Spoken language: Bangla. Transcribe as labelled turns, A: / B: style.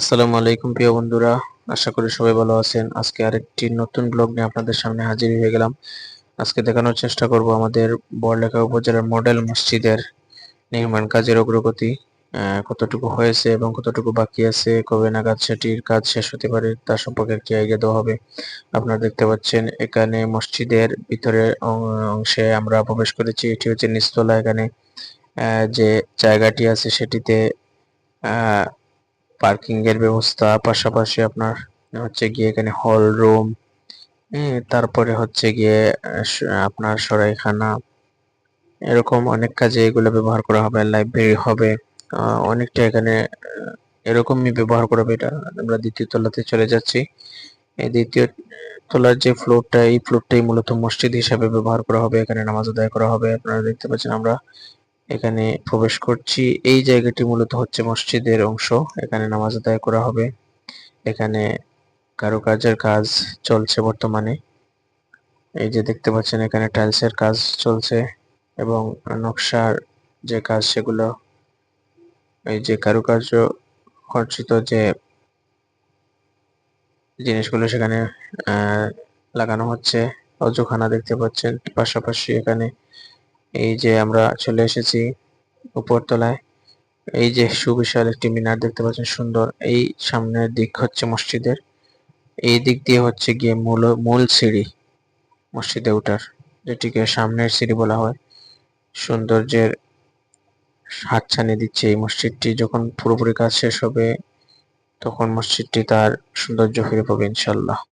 A: আসসালামু আলাইকুম প্রিয় বন্ধুরা, আশা করি সবাই ভালো আছেন। আজকে আরেকটি নতুন ব্লগ নিয়ে আপনাদের সামনে হাজির হয়ে গেলাম। আজকে দেখানোর চেষ্টা করব আমাদের বড়লেখা উপজেলার মডেল মসজিদের নির্মাণ কাজের অগ্রগতি কতটুকু হয়েছে এবং কতটুকু বাকি আছে, কবে নাগাদ সেটির কাজ শেষ হতে পারে তার সম্পর্কে একটি আইডিয়া দেওয়া হবে। আপনারা দেখতে পাচ্ছেন, এখানে মসজিদের ভিতরে অংশে আমরা প্রবেশ করেছি। এটি হচ্ছে নিচতলা এখানে যে জায়গাটি আছে সেটিতে পার্কিং এর ব্যবস্থা, পাশাপাশি আপনার হচ্ছে গিয়ে এখানে হল রুম তারপরে হচ্ছে গিয়ে আপনার সরাইখানা, এরকম অনেক কাজে এগুলো ব্যবহার করা হবে লাইব্রেরি হবে অনেকটা এখানে এরকমই ব্যবহার করা হবে, এটা আমরা দ্বিতীয় তলাতে চলে যাচ্ছি। এই দ্বিতীয় তলার যে ফ্লোরটা এই ফ্লোরটাই মূলত মসজিদ হিসাবে ব্যবহার করা হবে, এখানে নামাজ আদায় করা হবে, আপনারা দেখতে পাচ্ছেন আমরা এখানে প্রবেশ করছি। এই জায়গাটি মূলত হচ্ছে মসজিদের অংশ। এখানে নামাজ আদায় করা হবে। এখানে কারুকাজের কাজ চলছে বর্তমানে। এই যে দেখতে পাচ্ছেন, এখানে টাইলসের কাজ চলছে এবং নকশার যে কাজ সেগুলো, এই যে কারুকার্য খরচিত যে জিনিসগুলো সেখানে লাগানো হচ্ছে। অজুখানা দেখতে পাচ্ছেন। পাশাপাশি এখানে এই যে আমরা চলে এসেছি উপরতলায়। এই যে সুবিশাল একটি মিনার দেখতে পাচ্ছেন, সুন্দর। এই সামনের দিক হচ্ছে মসজিদের। এই দিক দিয়ে হচ্ছে গিয়ে মূল মূল সিঁড়ি মসজিদে ওঠার, যেটিকে সামনের সিঁড়ি বলা হয়। সৌন্দর্যের হাতছানি দিচ্ছে এই মসজিদটি। যখন পুরোপুরি কাজ শেষ হবে, তখন মসজিদটি তার সৌন্দর্য ফিরে পাবে ইনশাল্লাহ